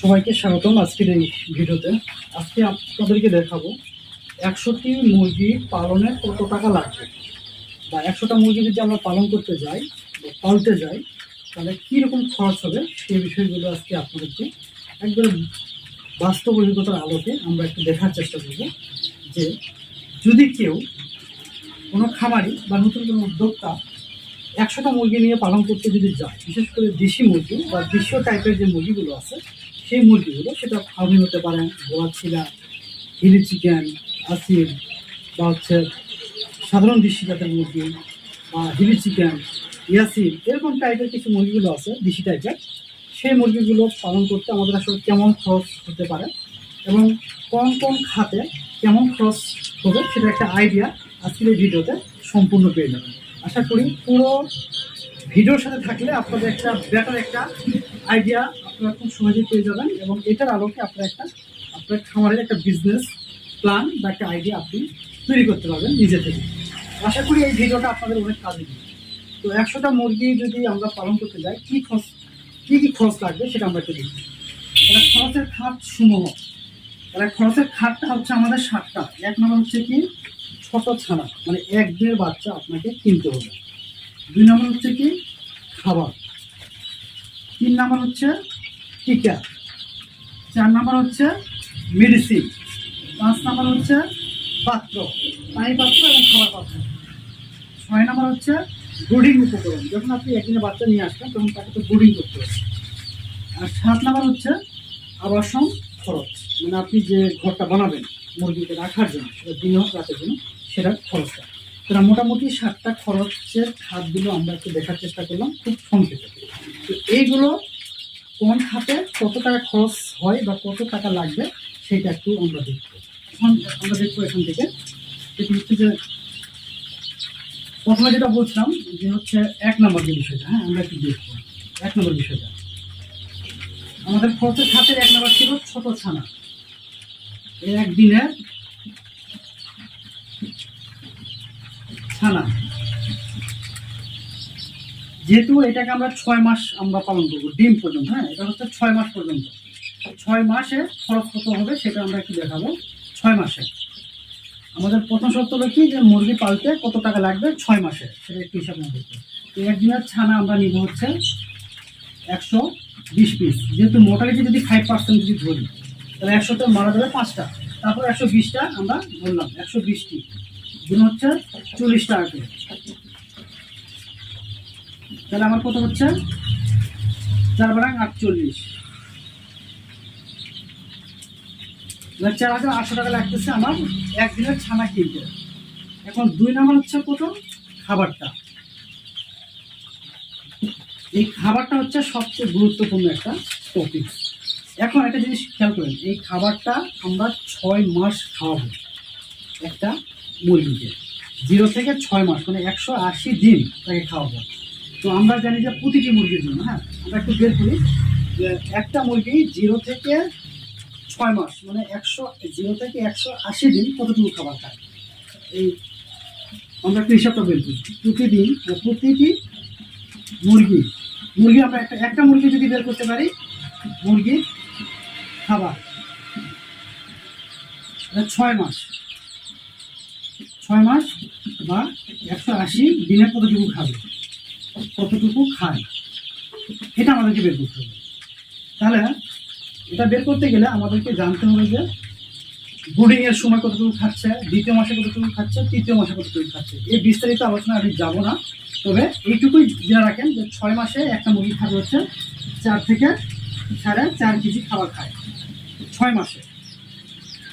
সবাইকে স্বাগতম আজকের এই ভিডিওতে। আজকে আপনাদেরকে দেখাবো, একশোটি মুরগি পালনে কত টাকা লাগবে। বা একশোটা মুরগি যদি আমরা পালন করতে যাই বা পালতে যাই, তাহলে কীরকম খরচ হবে সেই বিষয়গুলো আজকে আপনাদেরকে একদম বাস্তব অভিজ্ঞতার আলোকে আমরা একটু দেখার চেষ্টা করব যে যদি কেউ কোনো খামারি বা নতুন কোনো উদ্যোক্তা একশোটা মুরগি নিয়ে পালন করতে যদি যায়, বিশেষ করে দেশি মুরগি বা দেশীয় টাইপের যে মুরগিগুলো আছে সেই মুরগিগুলো সেটা ফার্মি হতে পারে গোয়াছিলা হিলি চিকেন, আসিল, বা হচ্ছে সাধারণ দেশি জাতের মুরগি বা হিলি চিকেন ইয়াসিল এরকম টাইপের কিছু মুরগিগুলো আছে, দেশি টাইপের সেই মুরগিগুলো পালন করতে আমাদের আসলে কেমন খরচ হতে পারে এবং কোন কোন খাতে কেমন খরচ হবে সেটা একটা আইডিয়া আজকের এই ভিডিওতে সম্পূর্ণ পেয়ে যাবেন। আশা করি পুরো ভিডিওর সাথে থাকলে আপনাদের একটা বেটার একটা আইডিয়া আপনারা খুব সহজেই পেয়ে যাবেন এবং এটার আলোকে আপনার একটা, আপনার খামারের একটা বিজনেস প্ল্যান বা একটা আইডিয়া আপনি তৈরি করতে পারবেন নিজে থেকে। আশা করি এই ভিডিওটা আপনাদের অনেক কাজে দেবে। তো একশোটা মুরগি যদি আমরা পালন করতে যাই, কী খরচ, কী কী খরচ লাগবে সেটা আমরা একটু দেখি। এটা খরচের খাত সমূহ। তাহলে খরচের খাতটা হচ্ছে আমাদের সাতটা। এক নম্বর হচ্ছে কি? ছোট ছানা। মানে এক দেড় বাচ্চা আপনাকে কিনতে হবে। দুই নম্বর হচ্ছে কি? খাবার। তিন নম্বর হচ্ছে টিকা চার নম্বর হচ্ছে মেডিসিন পাঁচ নম্বর হচ্ছে পাত্র, পানি পাত্র এবং খাবার পাত্র। ছয় নম্বর হচ্ছে ব্রুডিং উপকরণ। যখন আপনি একদিনে বাচ্চা নিয়ে আসবেন, তখন তাকে তো ব্রুডিং করতে হবে। আর সাত নম্বর হচ্ছে আবাসন খরচ। মানে আপনি যে ঘরটা বানাবেন, মুরগিকে রাখার জন্য, সেটা দিনে হোক, রাতের জন্য, সেটার খরচটা। তারা মোটামুটি সাতটা খরচের খাতগুলো আমরা একটু দেখার চেষ্টা করলাম, খুব সংক্ষেপে। তো এইগুলো কোন খাতে কত টাকা খরচ হয় বা কত টাকা লাগবে, সেটা একটু আমরা দেখব। এখন আমরা দেখব এখান থেকে। সেটি হচ্ছে যে, প্রথমে যেটা বলছিলাম যে হচ্ছে এক নম্বর যে বিষয়টা হ্যাঁ আমরা একটু দেখব। এক নম্বর বিষয়টা। আমাদের খরচের খাতের এক নম্বর ছিল ছোট ছানা। এই একদিনের ছানা। যেহেতু এটাকে আমরা ছয় মাস আমরা পালন করব, ডিম পর্যন্ত হ্যাঁ? এটা হচ্ছে ছয় মাস পর্যন্ত। ছয় মাসে খরচ কত হবে সেটা আমরা একটু দেখাবো। ছয় মাসে। আমাদের প্রথম শর্ত হলো কি? যে মুরগি পালতে কত টাকা লাগবে? ছয় মাসে। সেটা একটু হিসাব মতো করতে। তো একদিনের ছানা আমরা নিব হচ্ছে একশো বিশ পিস। যেহেতু মোটালিটি যদি ফাইভ পার্সেন্ট যদি ধরি, তাহলে একশোতে মারা যাবে পাঁচটা। তারপর একশো বিশটা আমরা ধরলাম, একশো বিশটি। গুণ হচ্ছে চল্লিশ টাকা করে। তাহলে আমার কত হচ্ছে? চার বারাং আটচল্লিশ। চার হাজার আটশো টাকা লাগতেছে আমার একদিনের ছানা কিনতে। এখন দুই নাম্বার হচ্ছে কত খাবারটা। এই খাবারটা হচ্ছে সবচেয়ে গুরুত্বপূর্ণ একটা টপিক এখন একটা জিনিস খেয়াল করেন, এই খাবারটা আমরা ছয় মাস খাওয়াবো একটা মুরগিকে। জিরো থেকে ছয় মাস মানে একশো আশি দিন তাকে খাওয়াবো। তো আমরা জানি যে প্রতিটি মুরগির জন্য হ্যাঁ? আমরা একটু বের করি যে একটা মুরগি জিরো থেকে ছয় মাস মানে একশো, জিরো থেকে একশো আশি দিন কতটুকু খাবার খায়? এই আমরা একটু হিসাবটা বের করি। প্রতিদিন প্রতিটি মুরগি মুরগি আমরা একটা একটা মুরগি যদি বের করতে পারি মুরগি খাবার এটা ছয় মাস ছয় মাস বা একশো আশি দিনে কতটুকু খাবে? কতটুকু খায়? এটা আমাদেরকে বের করতে হবে। তাহলে এটা বের করতে গেলে আমাদেরকে জানতে হবে যে ব্রুডিং এর সময় কতটুকু খাচ্ছে, দ্বিতীয় মাসে কতটুকু খাচ্ছে, তৃতীয় মাসে কতটুকু খাচ্ছে। এই বিস্তারিত আলোচনা আমি যাব না। তবে এইটুকুই জেনে রাখেন যে ছয় মাসে একটা মুরগি খাবে হচ্ছে চার থেকে সাড়ে চার কেজি খাবার খায়। ছয় মাসে।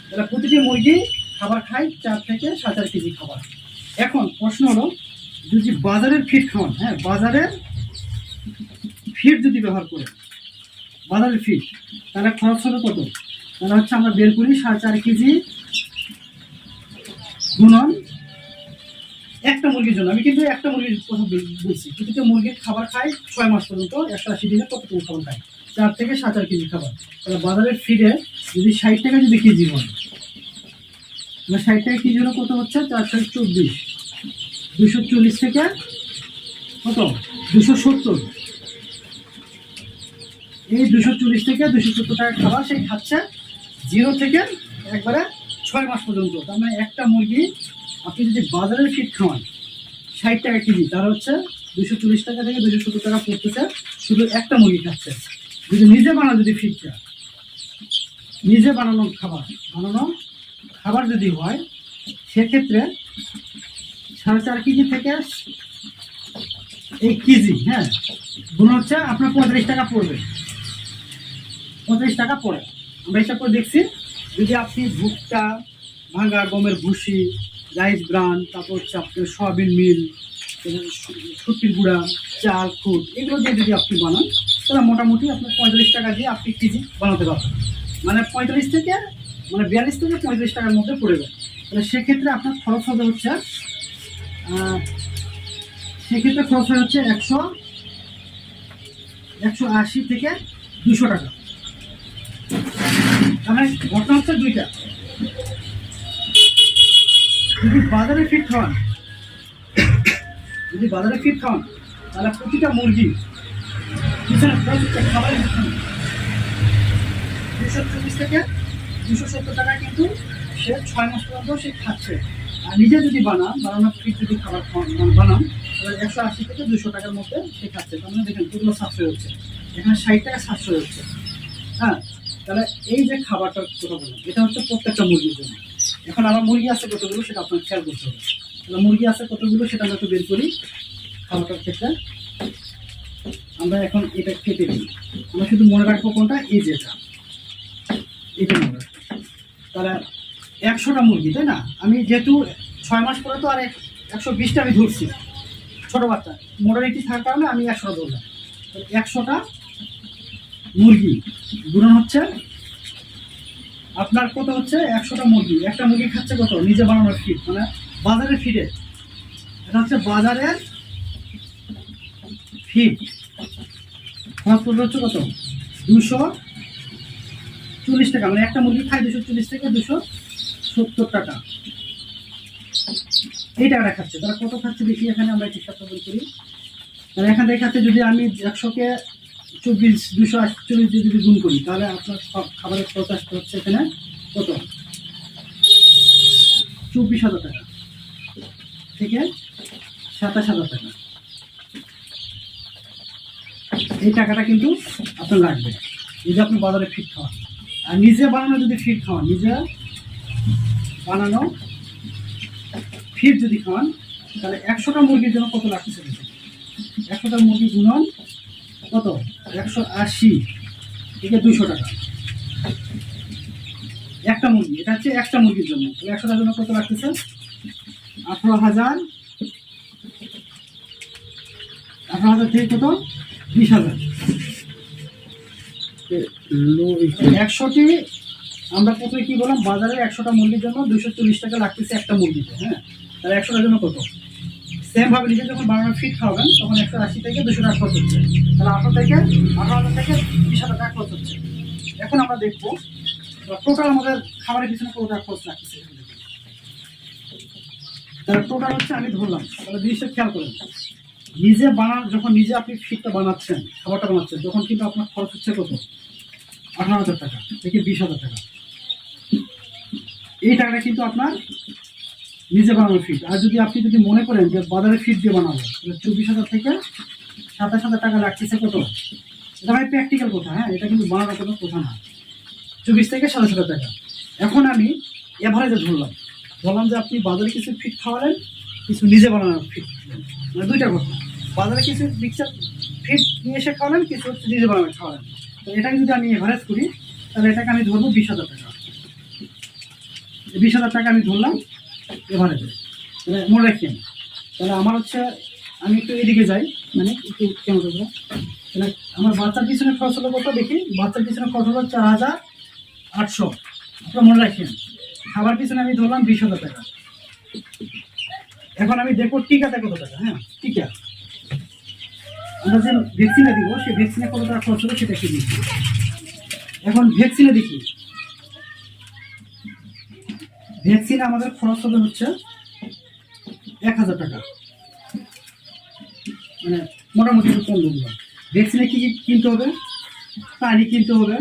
তাহলে প্রতিটি মুরগি খাবার খায় চার থেকে চার কেজি খাবার। এখন প্রশ্ন হলো যদি বাজারের ফিড খাওয়ান হ্যাঁ বাজারের ফিড যদি ব্যবহার করেন, বাজারের ফিড তাহলে খরচ হবে কত? তাহলে হচ্ছে আমরা বের করি সাড়ে চার কেজি গুণন একটা মুরগির জন্য। আমি কিন্তু একটা মুরগির কথা বল- বলছি। প্রতিটা মুরগির খাবার খায় ছয় মাস পর্যন্ত, একশো আশি দিনে কতটুকু খাবার খায়? চার থেকে সাত চার কেজি খাবার। তাহলে বাজারের ফিডে যদি ষাট টাকা যদি কেজি হয় ষাট টাকা কেজি হলে কত হচ্ছে? চারশো চব্বিশ। দুশো চল্লিশ থেকে কত? দুশো সত্তর। এই দুশো চল্লিশ থেকে দুশো সত্তর টাকা খাবার সেই খাচ্ছে জিরো থেকে একবারে ছয় মাস পর্যন্ত। তার মানে একটা মুরগি আপনি যদি বাজারের ফিট খাওয়ান, ষাট টাকা কেজি, তার হচ্ছে দুশো চল্লিশ টাকা থেকে দুশো সত্তর টাকা পড়তেছে, শুধু একটা মুরগি খাচ্ছে। যদি নিজে বানান যদি ফিটটা নিজে বানানো খাবার বানানো খাবার যদি হয়, সেক্ষেত্রে সাড়ে চার কেজি থেকে এই কেজি হ্যাঁ। গুণ হচ্ছে আপনার পঁয়ত্রিশ টাকা পড়বে। পঁয়ত্রিশ টাকা পড়ে। আমরা হিসাব করে দেখছি, যদি আপনি ভুট্টা ভাঙা গমের ভুসি, রাইস ব্রান, তারপর হচ্ছে আপনার সয়াবিন মিল, সুতির গুঁড়া, চাল, খুদ, এগুলো দিয়ে যদি আপনি বানান, তাহলে মোটামুটি আপনার পঁয়তাল্লিশ টাকা দিয়ে আপনি কেজি বানাতে পারবেন। মানে পঁয়তাল্লিশ থেকে মানে বিয়াল্লিশ থেকে পঁয়ত্রিশ টাকার মধ্যে পড়ে যাবে। তাহলে সেক্ষেত্রে আপনার খরচ হবে হচ্ছে সেক্ষেত্রে খরচ হচ্ছে একশো একশো আশি থেকে দুশো টাকা। তাহলে ঘটনা হচ্ছে দুইটা। যদি বাজারে ফিট খাওয়ান যদি বাজারে ফিট খাওয়ান তাহলে প্রতিটা মুরগি খাবারের দুশো চল্লিশ থেকে দুশো সত্তর টাকা কিন্তু সে ছয় মাস পর্যন্ত সে খাচ্ছে। নিজে যদি বানান বানানোর ফিট যদি খাবার মানে বানান, তাহলে একশো আশি থেকে দুশো টাকার মধ্যে সে খাচ্ছে। তার মানে দেখেন, পুরো সাশ্রয় হচ্ছে। এখানে ষাট টাকা সাশ্রয় হচ্ছে। হ্যাঁ? তাহলে এই যে খাবারটার কথা বললাম, এটা হচ্ছে প্রত্যেকটা মুরগির জন্য। এখন আমার মুরগি আছে কতগুলো সেটা আপনার খেয়াল করতে হবে। তাহলে মুরগি আছে কতগুলো সেটা আমরা একটু বের করি। খাবারটার ক্ষেত্রে আমরা এখন এটা কেটে দিই আমরা শুধু মনে রাখব কোনটা? এই যেটা এটা। মনে রাখব। তাহলে একশোটা মুরগি, তাই না? আমি যেহেতু ছয় মাস পরে তো আর এক- একশো বিশটা আমি ধরছি, ছোটো বাচ্চা। মোটারিটি থাকার কারণে আমি একশোটা ধরলাম। একশোটা মুরগি গুণন হচ্ছে, আপনার কত হচ্ছে? একশোটা মুরগি। একটা মুরগি খাচ্ছে কত? নিজে বানানোর ফিড মানে বাজারের ফিডে এটা হচ্ছে বাজারের ফিড খরচ পড়বে হচ্ছে কত? দুশো চল্লিশ টাকা মানে একটা মুরগি খায় দুশো চল্লিশ থেকে দুশো সত্তর টাকা। এই টাকাটা খাচ্ছে। তারা কত খাচ্ছে দেখি, এখানে আমরা হিসাবটা বের করি। তাহলে এখানে দেখাচ্ছে যদি আমি একশোকে চব্বিশ, দুশো আটচল্লিশ দিয়ে যদি গুণ করি, তাহলে আপনার খা- খাবারের খরচ আসতে হচ্ছে এখানে কত? চব্বিশ হাজার টাকা থেকে সাতাশ হাজার টাকা। এই টাকাটা কিন্তু আপনার লাগবে। যদি আপনি বাজারে ফিট খাওয়ান। আর নিজে বানানো যদি ফিট খাওয়ান, নিজে বানানো। ফিট যদি খাওয়ান তাহলে একশোটা মুরগির জন্য কত লাগতেছে। একশোটা মুরগি গুণন কত? একশো আশি। থেকে দুশো টাকা। একটা মুরগি এটা হচ্ছে একটা মুরগির জন্য। তাহলে একশোটার জন্য কত লাগতেছে আঠারো হাজার। আঠারো হাজার থেকে কত? বিশ হাজার। একশোটি আমরা প্রথমে কি বললাম, বাজারে একশোটা মুরগির জন্য দুশো চল্লিশ টাকা লাগতেছে একটা মুরগিতে হ্যাঁ? তাহলে একশোটার জন্য কত? সেম ভাবে নিজে যখন বানানোর ফিট খাওয়াবেন, তখন একশো আশি থেকে দুশো টাকা খরচ হচ্ছে। তাহলে আঠারো থেকে, আঠারো হাজার থেকে বিশ হাজার টাকা খরচ হচ্ছে। এখন আমরা দেখব টোটাল আমাদের খাবারের পিছনে কত টাকা খরচ লাগতেছে তাহলে টোটাল হচ্ছে আমি ধরলাম, তাহলে জিনিসটা খেয়াল করেন। নিজে বানান, যখন নিজে আপনি ফিটটা বানাচ্ছেন, খাবারটা বানাচ্ছেন, তখন কিন্তু আপনার খরচ হচ্ছে কত? আঠারো হাজার টাকা থেকে বিশ হাজার টাকা। এই টাকাটা কিন্তু আপনার নিজে বানানো ফিট আর যদি আপনি যদি মনে করেন যে বাজারে ফিট দিয়ে বানাবো, তাহলে চব্বিশ হাজার থেকে সাতাশ হাজার টাকা লাগতেছে কত? এটা ভাই প্র্যাকটিক্যাল কথা হ্যাঁ? এটা কিন্তু বানানোর কোনো কথা না। চব্বিশ থেকে সাতাশ হাজার টাকা। এখন আমি এভারেজে ধরলাম। বললাম যে আপনি বাজারে কিছু ফিট খাওয়ালেন, কিছু নিজে বানানোর ফিট মানে দুইটা কথা। বাজারে কিছু মিক্সার ফিট নিয়ে এসে খাওয়ালেন, কিছু নিজে বানানো খাওয়ালেন। তো এটাকে যদি আমি এভারেজ করি, তাহলে এটাকে আমি ধরবো বিশ হাজার টাকা। বিশ হাজার টাকা আমি ধরলাম এভারেজে মনে রাখেন, তাহলে আমার হচ্ছে, আমি একটু এদিকে যাই মানে একটু কেমন তাহলে আমার বাচ্চার পিছনে খরচ হলো কত দেখি? বাচ্চার পিছনে খরচ হলো চার হাজার আটশো। আপনারা মনে রাখেন, খাবার পিছনে আমি ধরলাম বিশ হাজার টাকা। এখন আমি দেখব টিকাতে কত টাকা হ্যাঁ টিকা। আমরা যে ভ্যাকসিনটা দিব, সেই ভ্যাকসিনে কত টাকা খরচ হলো সেটা কি দিচ্ছি এখন ভ্যাকসিনে দেখি। ভ্যাকসিনে আমাদের খরচ হবে হচ্ছে এক হাজার টাকা। মানে মোটামুটি একটু কম বললাম। ভ্যাকসিনে কী কী কিনতে হবে? পানি কিনতে হবে,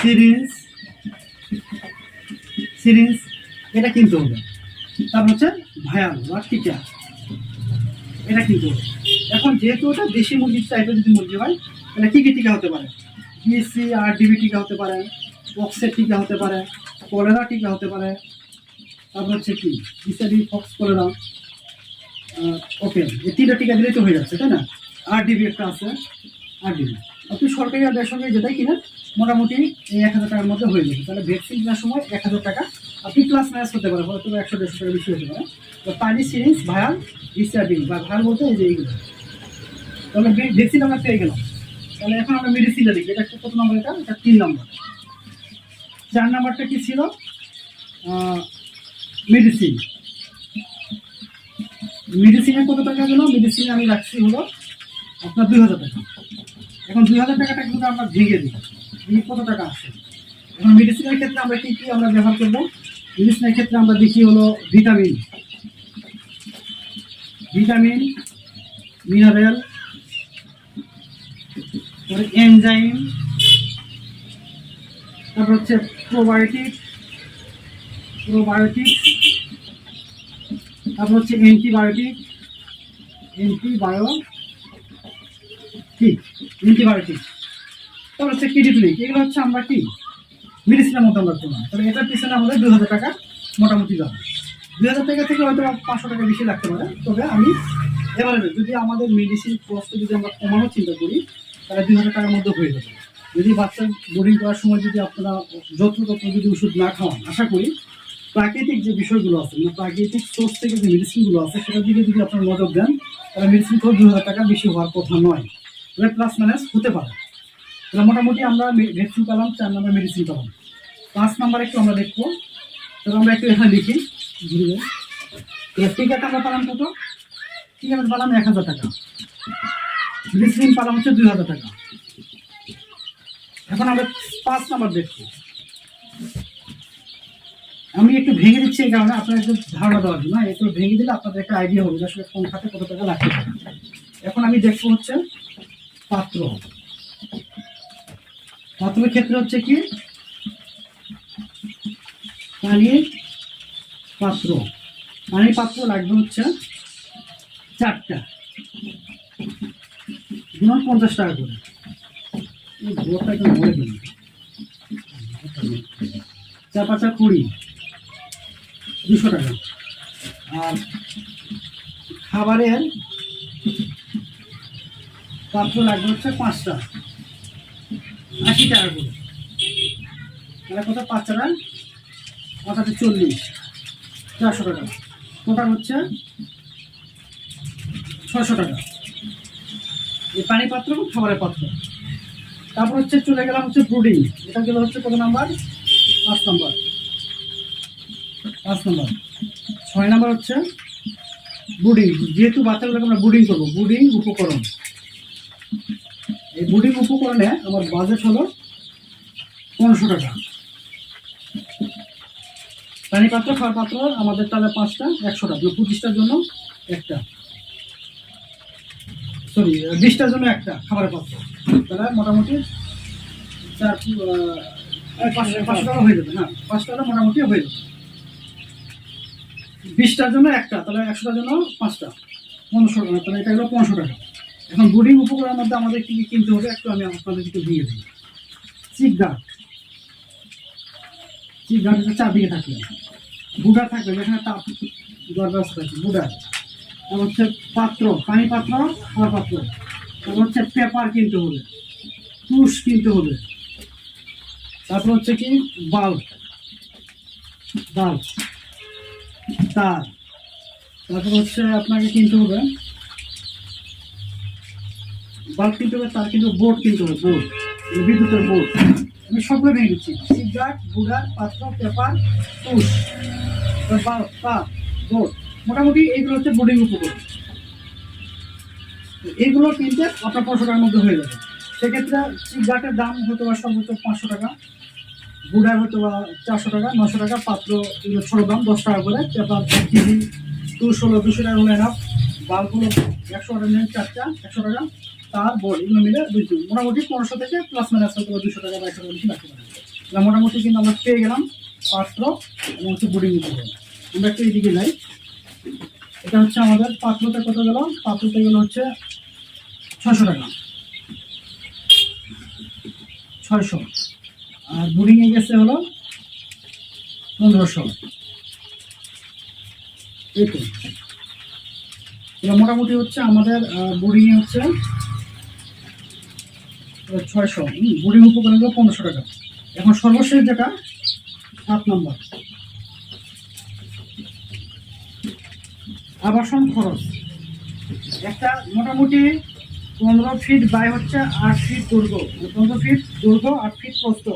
সিরিঞ্জ সিরিঞ্জ, এটা কিনতে হবে। তারপর হচ্ছে ভায়াল বা টিকা এটা কিনতে হবে। এখন যেহেতু ওটা দেশি মুরগির টাইপের যদি মুরগি হয়, তাহলে কী কী টিকা হতে পারে? বিএসসি আর ডিবি টিকা হতে পারে পক্সের টিকা হতে পারে কলেরা টিকা হতে পারে। তারপর হচ্ছে কি? বিসারি ফক্স কলেরা ওকে এই তিনটা টিকা দিলেই তো হয়ে যাচ্ছে, তাই না? আর ডিবি একটা আছে আর ডিবি আপনি সরকারি আর বেসরকারি যেটাই কিনেন, মোটামুটি এই এক হাজার টাকার মধ্যে হয়ে যাবে। তাহলে ভ্যাকসিন কেনার সময় এক হাজার টাকা। আপনি প্লাস মাইনাস হতে পারে, হয়তো একশো, দেড়শো টাকা বেশি হতে পারে। তো পানি সিরিঞ্জ ভায়াল রিসার্ডিং বা ভায়াল বলতে এই যে এইগুলো। তাহলে ভ্যাকসিন আমরা পেয়ে গেলাম। তাহলে এখন আমরা মেডিসিনটা দেখি, এটা কত নম্বর এটা? এটা তিন নম্বর চার নাম্বারটা কি ছিল? মেডিসিন মেডিসিনে কত টাকা গেল? মেডিসিনে আমি রাখছি হলো আপনার দুই হাজার টাকা। এখন দুই হাজার টাকাটা কিন্তু আমরা ভেঙে দিই। কত টাকা আসছে এখন মেডিসিনের ক্ষেত্রে আমরা কী কী আমরা ব্যবহার করব? মেডিসিনের ক্ষেত্রে আমরা দেখি হলো ভিটামিন ভিটামিন মিনারেল এনজাইম তারপর হচ্ছে প্রোবায়োটিক প্রোবায়োটিক তারপর হচ্ছে অ্যান্টিবায়োটিক অ্যান্টিবায়োটিক অ্যান্টিবায়োটিক তারপর হচ্ছে কিডিপ্লিক এগুলো হচ্ছে আমরা কি? মেডিসিনের মতো আমরা করলাম তাহলে এটার পিছনে আমাদের দু হাজার টাকা মোটামুটি যাবে। দু হাজার টাকা থেকে হয়তো পাঁচশো টাকা বেশি লাগতে পারে, তবে আমি এবারে যদি আমাদের মেডিসিন কস্ট যদি আমরা কমানোর চিন্তা করি, তাহলে দুই হাজার টাকার মধ্যে হয়ে যাবে। যদি বাচ্চা বোর্ডিং করার সময় যদি আপনারা যত্রতত্র যদি ওষুধ না খাওয়ান, আশা করি প্রাকৃতিক যে বিষয়গুলো আছে মানে প্রাকৃতিক সোর্স থেকে যে মেডিসিনগুলো আছে সেটার দিকে যদি আপনারা নজর দেন, তাহলে মেডিসিন তো দু হাজার টাকা বেশি হওয়ার কথা নয়। তবে প্লাস মাইনাস হতে পারে। তাহলে মোটামুটি আমরা ভ্যাকসিন পেলাম, চার নম্বর মেডিসিন পেলাম। পাঁচ নাম্বার একটু আমরা দেখব। তাহলে আমরা একটু এখানে লিখি। ঘুরে টিকাটা আমরা পেলাম কত? টিকাটা পেলাম এক হাজার টাকা। মেডিসিন পেলাম হচ্ছে দুই হাজার টাকা। এখন আমরা পাঁচ নাম্বার দেখব। আমি একটু ভেঙে দিচ্ছি এই কারণে আপনার একটু ধারণা দেওয়ার জন্য। একটু ভেঙে দিলে আপনাদের একটা আইডিয়া হবে আসলে কোন খাতে কত টাকা পারে। এখন আমি দেখব হচ্ছে পাত্র। পাত্রের ক্ষেত্রে হচ্ছে কি? পানির পাত্র। পানির পাত্র লাগবে হচ্ছে চারটা। পঞ্চাশ টাকা করে। চার পাঁচটা কুড়ি, দুশো টাকা। আর খাবারের পাত্র লাগবে হচ্ছে পাঁচটা, আশি টাকা করে। তাহলে কত? পাঁচ টাকা পাঁচাতে চল্লিশ, চারশো টাকা। টোটাল হচ্ছে ছশো টাকা। এই পানি পাত্র এবং খাবারের পাত্র। তারপর হচ্ছে চলে গেলাম হচ্ছে ব্রুডিং। এটা গেল হচ্ছে কত নাম্বার? পাঁচ নাম্বার। পাঁচ নাম্বার। ছয় নাম্বার হচ্ছে বুডিং যেহেতু বাচ্চাগুলোকে আমরা বুডিং করব বুডিং উপকরণ। এই বুডিং উপকরণে আমার বাজেট হলো পনেরোশো টাকা। পানি পাত্র খাওয়ার পাত্র আমাদের তাহলে পাঁচটা, একশো টাকা। পঁচিশটার জন্য একটা। সরি বিশটার জন্য একটা খাবারের পাত্র। তাহলে মোটামুটি চার পাঁচশো পাঁচশো টাকা হয়ে যাবে, না? পাঁচশো টাকা মোটামুটি হয়ে যাবে। বিশটার জন্য একটা, তাহলে একশোটার জন্য পাঁচটা, পনেরোশো টাকা, তাহলে এটা হলো পনেরোশো টাকা। এখন বুডিং উপকরণের মধ্যে আমাদের কী কী কিনতে হবে, একটু আমি আপনাদের একটু দিয়ে দিই। Chip guard. চিপ গার্ড হচ্ছে চারদিকে থাকবে বুডার থাকবে যেখানে তাপ আছে বুডার তারপর হচ্ছে পাত্র, পানি পাত্র খাওয়ার পাত্র। তারপর হচ্ছে পেপার কিনতে হবে তুষ কিনতে হবে। তারপর হচ্ছে কি? বাল্ব। বাল্ব। তার। তারপর হচ্ছে আপনাকে কিনতে হবে, বাল্ব কিনতে হবে, তার কিন্তু বোর্ড কিনতে হবে, বোর্ড। বিদ্যুতের বোর্ড। আমি সবগুলো ভেঙে দিচ্ছি। সিগারেট বুড়ার পাত্র, পেপার তুষ বাল্ব, তার, বোর্ড। মোটামুটি এইগুলো হচ্ছে বোর্ডিং উপকরণ। তো এইগুলো কিনতে আপনার পাঁচশো টাকার মধ্যে হয়ে যাবে। সেক্ষেত্রে সিগারেটের দাম হয়তো বা সর্বোচ্চ পাঁচশো টাকা বুড়ার হয়তো বা চারশো টাকা, নশো টাকা, পাত্র এগুলো ছোটো দাম, দশ টাকা করে। এক কেজি দুশো হলো দুশো টাকা হলে এনাফ বাল্ব হলো একশো টাকা নেন, চারটা, একশো টাকা। তার বোর্ড এগুলো মিলে দুইশো মোটামুটি পনেরোশো থেকে প্লাস মাইনাস হয়তো দুশো টাকা বা একশো টাকা বেশি রাখতে পারে। মোটামুটি কিন্তু আমরা পেয়ে গেলাম পাত্র এবং হচ্ছে বোর্ডিং উপকরণ আমরা একটু এদিকে যাই। এটা হচ্ছে আমাদের পাত্রতে কত গেল? পাত্রতে গেল হচ্ছে ছশো টাকা। ছয়শো। আর বোর্ডিংয়ে গেছে হলো পনেরোশো। এটা মোটামুটি হচ্ছে আমাদের বোর্ডিংয়ে হচ্ছে ছয়শো। বোর্ডিং উপকরণ হলো পনেরোশো টাকা। এখন সর্বশেষ যেটা, সাত নম্বর। আবাসন খরচ। একটা মোটামুটি পনেরো ফিট বাই হচ্ছে আট ফিট দৈর্ঘ্য। মানে পনেরো ফিট দৈর্ঘ্য, আট ফিট প্রস্থ।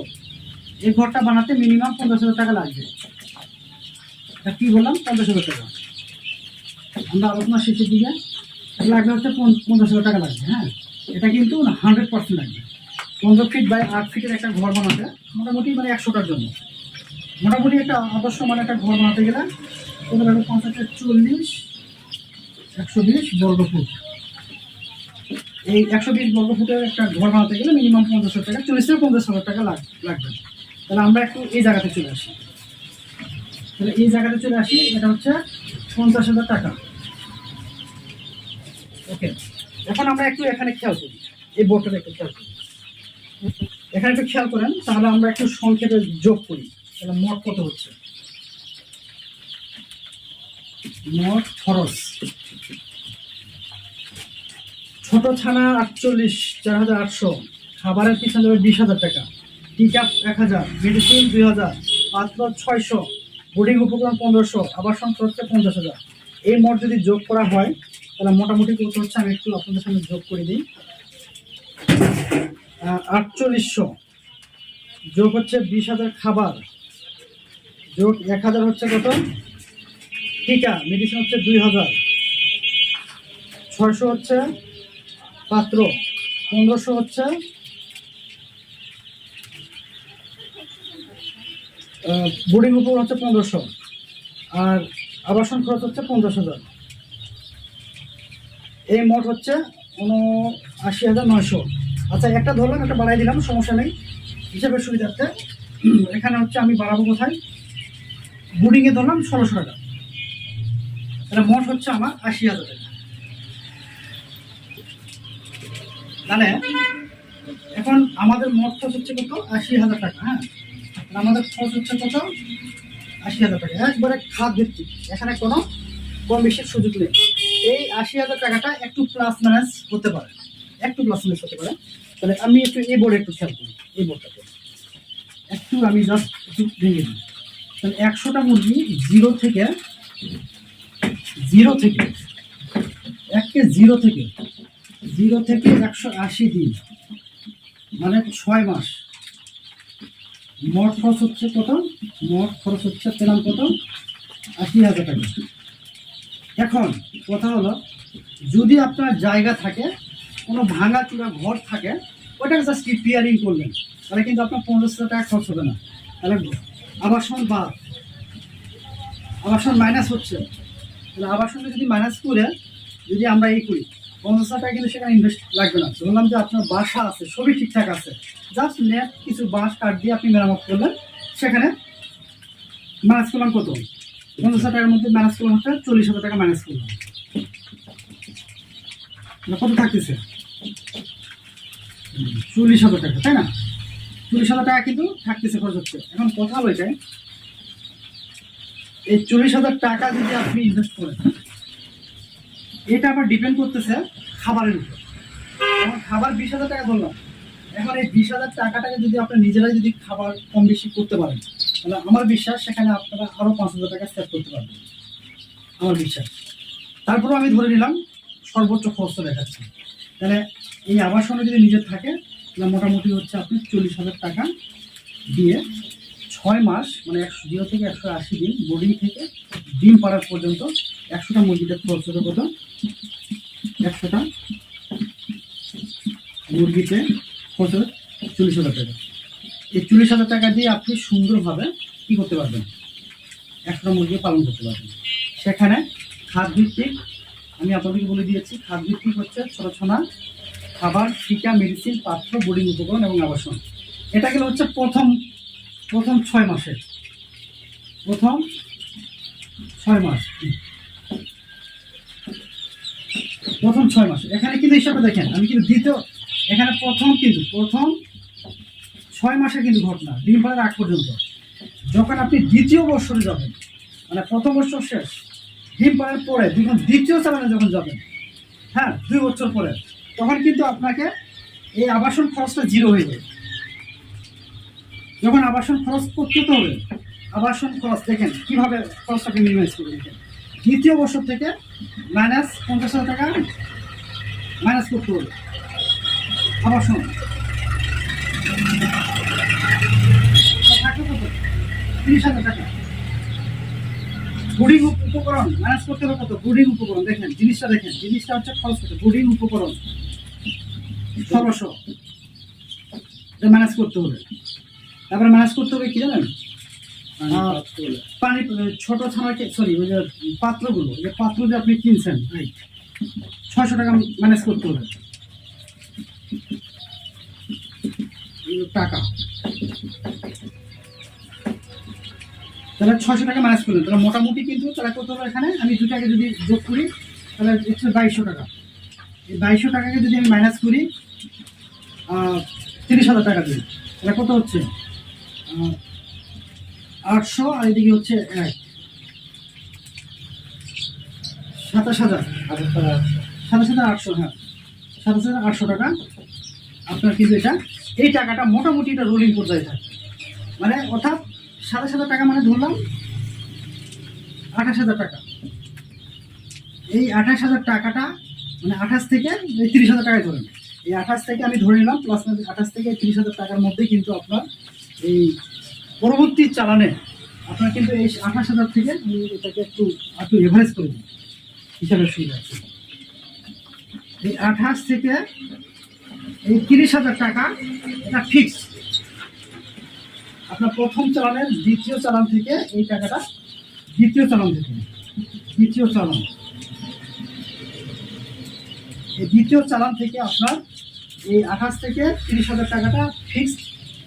এই ঘরটা বানাতে মিনিমাম পঞ্চাশ হাজার টাকা লাগবে। তা কী বললাম? পঞ্চাশ হাজার টাকা। আমরা আলোচনা শেষের দিকে। লাগবে হচ্ছে পঞ্চ- পঞ্চাশ হাজার টাকা লাগবে হ্যাঁ? এটা কিন্তু হান্ড্রেড পার্সেন্ট লাগবে। পনেরো ফিট বাই আট ফিটের একটা ঘর বানাতে মোটামুটি মানে একশোটার জন্য। মোটামুটি একটা আদর্শ মানে একটা ঘর বানাতে গেলে লাগবে? পঞ্চাশের চল্লিশ। একশো বিশ বর্গ ফুট। এই একশো বিশ বর্গ ফুটের একটা ঘর বানাতে গেলে মিনিমাম পঞ্চাশ হাজার টাকা, চল্লিশ থেকে পঞ্চাশ হাজার টাকা লাগ- লাগবে। তাহলে আমরা একটু এই জায়গাতে চলে আসি। তাহলে এই জায়গাতে চলে আসি, এটা হচ্ছে পঞ্চাশ হাজার টাকা। ওকে, এখন আমরা একটু এখানে খেয়াল করি, এই বোর্ডটা একটু খেয়াল করি। এখানে একটু খেয়াল করেন, তাহলে আমরা একটু সংক্ষেপে যোগ করি। তাহলে মোট কত হচ্ছে? মোট খরচ। ছোট ছানা আটচল্লিশ, চার হাজার আটশো। খাবারের পিছনে যাবে বিশ হাজার টাকা। টিকা এক হাজার, মেডিসিন দুই হাজার, পাত্র ছয়শো, বোর্ডিং উপকরণ পনেরোশো আবাসন খরচে পঞ্চাশ হাজার। এই মোট যদি যোগ করা হয়, তাহলে মোটামুটি কত হচ্ছে? আমি একটু আপনাদের সামনে যোগ করে দিই। আটচল্লিশশো। যোগ হচ্ছে বিশ হাজার খাবার। যোগ এক হাজার হচ্ছে কত? টিকা মেডিসিন হচ্ছে দুই হাজার। ছয়শো হচ্ছে পাত্র, পনেরোশো হচ্ছে বোর্ডিং উপর হচ্ছে পনেরোশো, আর আবাসন খরচ হচ্ছে পঞ্চাশ হাজার। এই মোট হচ্ছে উনআশি হাজার নয়শো। আচ্ছা একটা ধরলাম, একটা বাড়াই দিলাম, সমস্যা নেই। হিসাবের সুবিধার্থে এখানে হচ্ছে আমি বাড়াবো কোথায়? বোর্ডিংয়ে ধরলাম ষোলোশো টাকা। তাহলে মোট হচ্ছে আমার আশি হাজার টাকা। তাহলে এখন আমাদের মোট খরচ হচ্ছে কত? আশি হাজার টাকা হ্যাঁ? আমাদের খরচ হচ্ছে কত? আশি হাজার টাকা। একবারে খাত ভিত্তিক। এখানে কোনো কম বেশির সুযোগ নেই। এই আশি হাজার টাকাটা একটু প্লাস মাইনাস হতে পারে। একটু প্লাস মাইনাস হতে পারে। তাহলে আমি একটু এই বোর্ডে একটু খেয়াল করি, এই বোর্ডটাতে একটু আমি জাস্ট একটু ভেঙে দিই। তাহলে একশোটা মুরগি জিরো থেকে জিরো থেকে, একে জিরো থেকে জিরো থেকে একশো আশি দিন মানে ছয় মাস। মোট খরচ হচ্ছে কত? মোট খরচ হচ্ছে পেলাম কত? আশি হাজার টাকা। এখন কথা হলো, যদি আপনার জায়গা থাকে, কোনো ভাঙা চূড়া ঘর থাকে ওটাকে জাস্ট রিপেয়ারিং করবেন। তাহলে কিন্তু আপনার পনেরোশো টাকা খরচ হবে না। তাহলে আবাসন বা আবাসন মাইনাস হচ্ছে। তাহলে আবাসনকে যদি মাইনাস করে, যদি আমরা এই করি পঞ্চাশ টাকা কিন্তু সেখানে ইনভেস্ট লাগবে না। বললাম যে আপনার বাসা আছে, সবই ঠিকঠাক আছে। জাস্ট নেট কিছু বাঁশ কাঠ দিয়ে আপনি মেরামত করলেন, সেখানে ম্যানেজ করলাম কত? পঞ্চাশ টাকার মধ্যে ম্যানেজ করলাম হচ্ছে চল্লিশ হাজার টাকা ম্যানেজ করলাম। তাহলে কত থাকতেছে? চল্লিশ হাজার টাকা, তাই না? চল্লিশ হাজার টাকা কিন্তু থাকতেছে খরচ হচ্ছে। এখন কথা হয়ে যায় এই চল্লিশ হাজার টাকা যদি আপনি ইনভেস্ট করেন, এটা আবার ডিপেন্ড করতেছে খাবারের উপর। যেমন খাবার বিশ হাজার টাকা ধরলাম। এখন এই বিশ হাজার টাকাটাকে যদি আপনি নিজেরাই যদি খাবার কম বেশি করতে পারেন, তাহলে আমার বিশ্বাস সেখানে আপনারা আরও পাঁচ হাজার টাকা সেভ করতে পারবেন। আমার বিশ্বাস। তারপরে আমি ধরে নিলাম, সর্বোচ্চ খরচ দেখাচ্ছি। তাহলে এই আবাসনে যদি নিজের থাকে, তাহলে মোটামুটি হচ্ছে আপনি চল্লিশ হাজার টাকা দিয়ে ছয় মাস মানে একশো জিরো থেকে একশো আশি দিন বোর্ডিং থেকে ডিম পাড়ার পর্যন্ত একশোটা খরচ হবে কত একশোটা মুরগিতে হবে চল্লিশ হাজার টাকা। এই চল্লিশ হাজার টাকা দিয়ে আপনি সুন্দরভাবে কী করতে পারবেন? একশোটা মুরগি পালন করতে পারবেন। সেখানে খাদ ভিত্তিক আমি আপনাদেরকে বলে দিয়েছি খাদ ভিত্তিক হচ্ছে ছোটো ছোনা খাবার টিকা মেডিসিন পাত্র বোর্ডিং উপকরণ এবং আবাসন। এটা গেল হচ্ছে প্রথম প্রথম ছয় মাসে প্রথম ছয় মাস। প্রথম ছয় মাস। এখানে কিন্তু হিসাবে দেখেন, আমি কিন্তু দ্বিতীয়, এখানে প্রথম কিন্তু, প্রথম ছয় মাসে কিন্তু ঘটনা, ডিম পাড়ার আগ পর্যন্ত। যখন আপনি দ্বিতীয় বছরে যাবেন মানে প্রথম বছর শেষ, ডিম পাড়ার পরে যখন দ্বিতীয় চালানে যখন যাবেন হ্যাঁ দুই বছর পরে, তখন কিন্তু আপনাকে এই আবাসন খরচটা জিরো হয়ে যাবে। যখন আবাসন খরচ করতে হবে, আবাসন খরচ দেখেন কীভাবে খরচটাকে মিনিমাইজ করে দেখেন। দ্বিতীয় বছর থেকে মাইনাস পঞ্চাশ হাজার টাকা মাইনাস করতে হবে। আবাসন। তিরিশ হাজার টাকা। বোর্ডিং উপকরণ ম্যানেজ করতে হবে কত? বোর্ডিং উপকরণ দেখেন, জিনিসটা দেখেন, জিনিসটা হচ্ছে খরচ করতে বোর্ডিং উপকরণ। ষোলোশো ম্যানেজ করতে হবে। তারপরে ম্যানেজ করতে হবে কি জানেন? আহ, পানি ছোট ছানাকে সরি ওই যে পাত্রগুলো যে পাত্র যে আপনি কিনছেন ছয়শো টাকা ম্যানেজ করতে হবে। টাকা। তাহলে ছয়শো টাকা ম্যানেজ করলেন। তাহলে মোটামুটি কিন্তু তাহলে কত হলো এখানে? আমি দুটাকে যদি যোগ করি তাহলে হচ্ছে বাইশশো টাকা। এই বাইশশো টাকাকে যদি আমি মাইনাস করি তিরিশ হাজার টাকা দিই। তাহলে কত হচ্ছে? আটশো, আর এদিকে হচ্ছে এক। সাতাশ হাজার। সাতাশ হাজার আটশো হ্যাঁ। সাতাশ হাজার আটশো টাকা। আপনার কিন্তু এটা, এই টাকাটা মোটামুটি এটা রোলিং পর্যায়ে থাকে। মানে অর্থাৎ সাতাশ হাজার টাকা মানে ধরলাম, আঠাশ হাজার টাকা। এই আঠাশ হাজার টাকাটা মানে আঠাশ থেকে তিরিশ হাজার টাকায় ধরেন। এই আঠাশ থেকে আমি ধরে নিলাম প্লাস আঠাশ থেকে তিরিশ হাজার টাকার মধ্যে কিন্তু আপনার এই পরবর্তী চালানে আপনার কিন্তু এই আঠাশ হাজার থেকে এটাকে একটু একটু এভারেজ করে দিই হিসাবের সুবিধা এই আঠাশ থেকে এই তিরিশ হাজার টাকা এটা ফিক্স আপনার প্রথম চালানের দ্বিতীয় চালান থেকে এই টাকাটা দ্বিতীয় চালান থেকে দ্বিতীয় চালান। এই দ্বিতীয় চালান থেকে আপনার এই আঠাশ থেকে তিরিশ হাজার টাকাটা ফিক্সড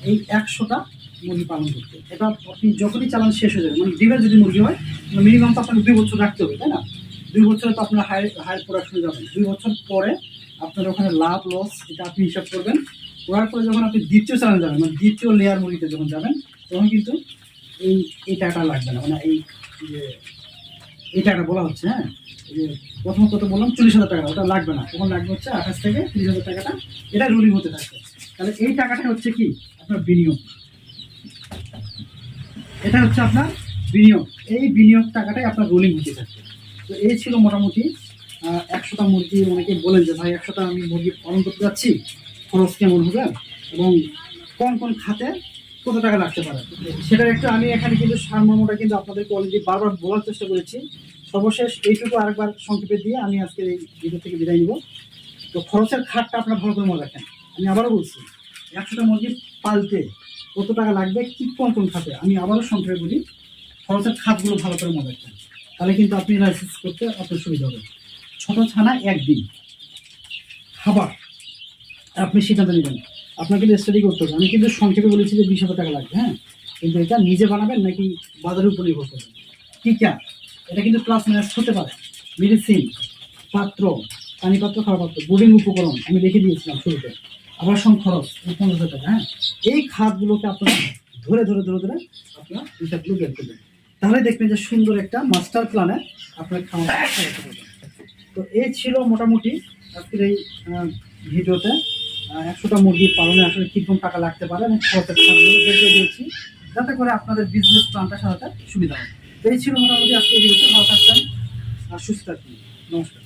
এই একশোটা মুরগি পালন করতে এটা আপনি যখনই চালান শেষ হয়ে যাবে। মানে ডিমের যদি মুরগি হয় মিনিমাম তো আপনাকে দুই বছর রাখতে হবে, তাই না? দুই বছরে তো আপনার হায়ার হাই প্রোডাকশনে যাবেন দুই বছর পরে আপনার ওখানে লাভ লস এটা আপনি হিসাব করবেন। করার পরে যখন আপনি দ্বিতীয় চালানে যাবেন মানে দ্বিতীয় লেয়ার মুরগিতে যখন যাবেন, তখন কিন্তু এই এই টাকাটা লাগবে না। মানে এই যে, এই টাকাটা বলা হচ্ছে হ্যাঁ? যে প্রথম কত বললাম চল্লিশ হাজার টাকা, ওটা লাগবে না। তখন লাগবে হচ্ছে আঠাশ থেকে তিরিশ হাজার টাকাটা, এটা রুলিং হতে থাকবে। তাহলে এই টাকাটা হচ্ছে কি? আপনার বিনিয়োগ। এটা হচ্ছে আপনার বিনিয়োগ। এই বিনিয়োগ টাকাটাই আপনার রোলিং হতে থাকবে। তো এই ছিল মোটামুটি একশোটা মুরগি অনেকে বলেন যে, ভাই, একশোটা আমি মুরগি পালন করতে যাচ্ছি, খরচ কেমন হবে এবং কোন কোন খাতে কত টাকা লাগতে পারে? সেটা একটু আমি এখানে কিন্তু সারমর্মটা কিন্তু আপনাদেরকে অলরেডি বারবার বলার চেষ্টা করেছি। সর্বশেষ এইটুকু আরেকবার সংক্ষেপে দিয়ে আমি আজকে এই ভিডিও থেকে বিদায় নিব। তো খরচের খাতটা আপনার ভালো করে মনে রাখেন। আমি আবারও বলছি, একশোটা মুরগি পালতে কত টাকা লাগবে কি কোন কোন খাতে? আমি আবারও সংক্ষেপে বলি, খরচের খাতগুলো ভালো করে মনে রাখবেন তাহলে কিন্তু আপনি লাইসেন্স করতে আপনার সুবিধা হবে ছোট ছানা একদিন। খাবার। আপনি সিদ্ধান্ত নেবেন। আপনাকে স্টাডি করতে হবে। আমি কিন্তু সংক্ষেপে বলেছি যে বিশ হাজার টাকা লাগবে হ্যাঁ? কিন্তু এটা নিজে বানাবেন নাকি বাজারের উপর নির্ভর করবেন টিকা এটা কিন্তু প্লাস মাইনাস হতে পারে। মেডিসিন পাত্র পানি পাত্র পাত্র বোর্ডিং উপকরণ আমি লিখে দিয়েছিলাম শুরুতে। আবাসন খরচ পনেরো হাজার হ্যাঁ? এই খাতগুলোকে আপনারা ধরে ধরে ধরে ধরে আপনারা হিসাবগুলো বের করবেন তাহলে দেখবেন যে সুন্দর একটা মাস্টার প্ল্যানে আপনার খাওয়া তো এই ছিল মোটামুটি আজকের এই ভিডিওতে। একশোটা মুরগি পালনে আসলে কীরকম টাকা লাগতে পারে এবং খরচের করে দিয়েছি। যাতে করে আপনাদের বিজনেস প্ল্যানটা সাজাতে সুবিধা হয়। এই ছিল মোটামুটি আজকে ভিডিওতে। ভালো থাকবেন আর সুস্থ থাকবেন। নমস্কার।